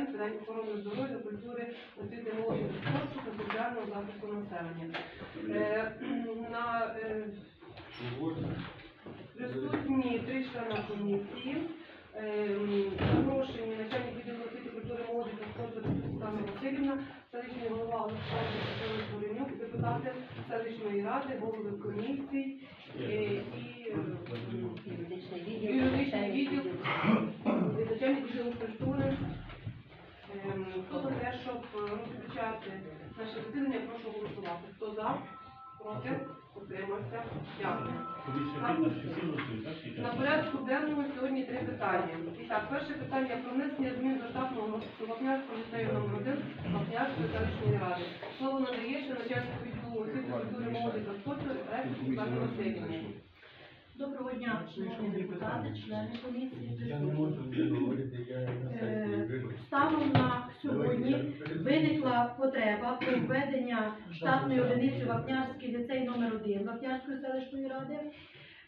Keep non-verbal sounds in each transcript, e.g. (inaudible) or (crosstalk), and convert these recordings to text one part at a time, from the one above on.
день питань охорони здоров'я, культури, освіти, молоді та спорту та соціального захисту населення. Е, (clears throat) На е, присутні три члени комісії. Ем, Запрошені начальник відділу освіти, культури, молоді та спорту Світлана Васильівна, селищний голова Олександр Петрович Горенюк, депутати селищної ради, голови комісій е, і е, юридичний відділ, (clears throat) начальник відділу культури. Ем, Хто за те, щоб е, розпочати наше засідання, прошу голосувати. Хто за? Проти? Утримався? Дякую. На порядку денному сьогодні три питання. І так, перше питання про внесення змін до штатного Вапнярського ліцею номер 1 Вапнярської селищної ради. Слово надається начальнику відділу освіти, культури, молоді та спорту Світлані Васильівні. Доброго дня, шановні депутати, члени комісії не можу не говорити, я на сесії вибачте. Станом на сьогодні виникла потреба про введення штатної одиниці Вапнярський ліцей номер 1 Вапнярської селищної ради.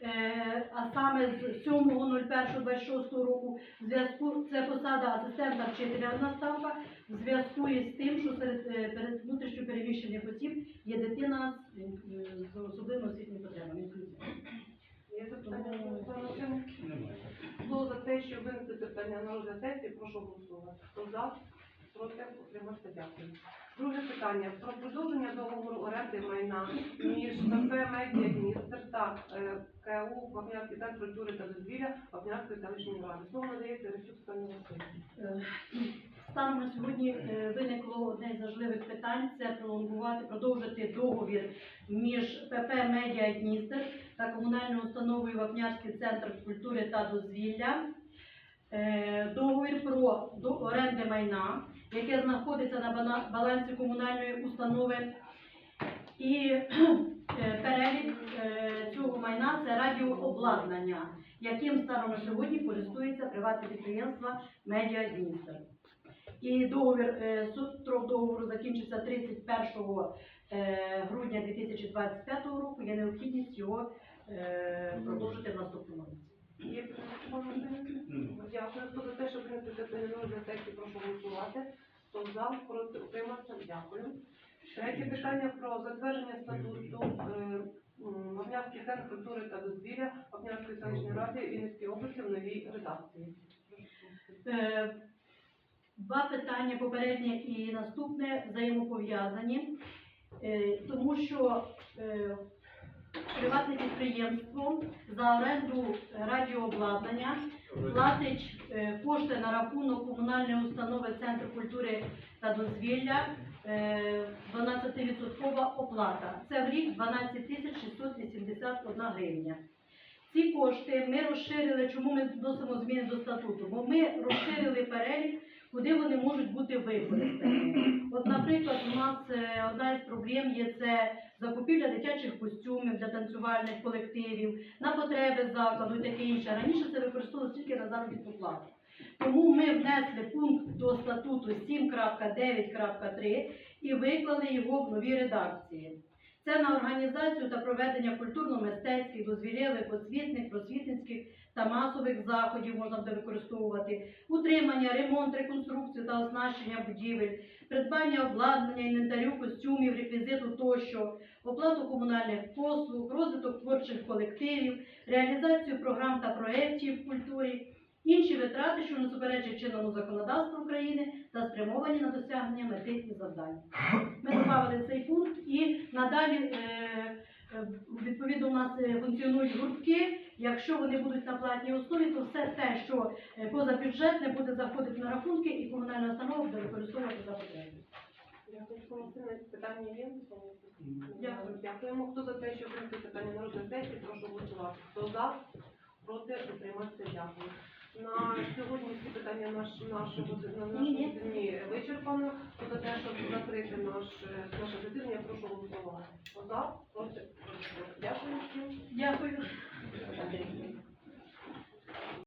Е, А саме з 7.01.26 року зв'язку це посада асистента вчителя одна ставка в зв'язку із тим, що серед е, перед внутрішньо переміщених осіб є дитина з, е, особливими освітніми потребами. Хто за те, щоб винести питання на розгляд сесії, прошу голосувати. Хто за? Проти? Утримався? Дякую. Друге питання. Про продовження договору оренди майна між КП «Медіа Дністер» та е, КУ Вапнярський центр культури та дозвілля Вапнярської селищної ради. Слово надається Речук Стані Васильівні. Е, на сьогодні е, виникло одне з важливих питань це пролонгувати, продовжити договір між ПП Медіа Дністер та комунальною установою Вапнярський центр культури та дозвілля. Е, Договір про оренди майна, яке знаходиться на балансі комунальної установи. І (clears throat) е, перелік е, цього майна це радіообладнання, яким станом на сьогодні користується приватне підприємство Медіа Дністер. І договір, строк договору закінчився 31 е, грудня 2025 року. Є необхідність його продовжити в наступному році. Є питання до Руслана Васильовича? Дякую. Хто за те, прошу голосувати. Хто за? Проти? Утримався? Дякую. Третє питання про затвердження статуту е, м, центр культури та дозвілля Вапнярської селищної ради Вінницької області в новій редакції. Е, Два питання попереднє і наступне взаємопов'язані, Е, тому що приватне підприємство за оренду радіообладнання платить е, кошти на рахунок комунальної установи Центр культури та дозвілля е, 12% оплата. Це в рік 12 тисяч 681 гривня. Ці кошти ми розширили, чому ми вносимо зміни до статуту? Бо ми розширили перелік, куди вони можуть бути використані. От, наприклад, у нас е, одна із проблем є це закупівля дитячих костюмів для танцювальних колективів, на потреби закладу і таке інше. Раніше це використовувалося тільки на заробітну плату. Тому ми внесли пункт до статуту 7.9.3 і виклали його в новій редакції. Це на організацію та проведення культурно-мистецьких, дозвілєвих, освітних, просвітницьких та масових заходів можна буде використовувати, утримання, ремонт, реконструкцію та оснащення будівель, придбання обладнання, інвентарю, костюмів, реквізиту тощо, оплату комунальних послуг, розвиток творчих колективів, реалізацію програм та проєктів в культурі, інші витрати, що не суперечать чинному законодавству України та спрямовані на досягнення мети і завдань. Ми додали цей пункт і надалі е, е, відповідно у нас е, функціонують гуртки. Якщо вони будуть на платній основі, то все те, що е, позабюджетне, буде заходити на рахунки і комунальна установа буде використовувати за потреби. Питання є? Дякую. Дякуємо. Хто за те, щоб винести питання на розгляд сесії, прошу голосувати. Хто за? Проти? Утримався? Дякую. На сьогодні всі питання наш, нашого на нашому Ні-ні. вичерпано. то за те, щоб закрити наш, наше засідання, прошу голосувати. За? Проти? Дякую всім. Дякую.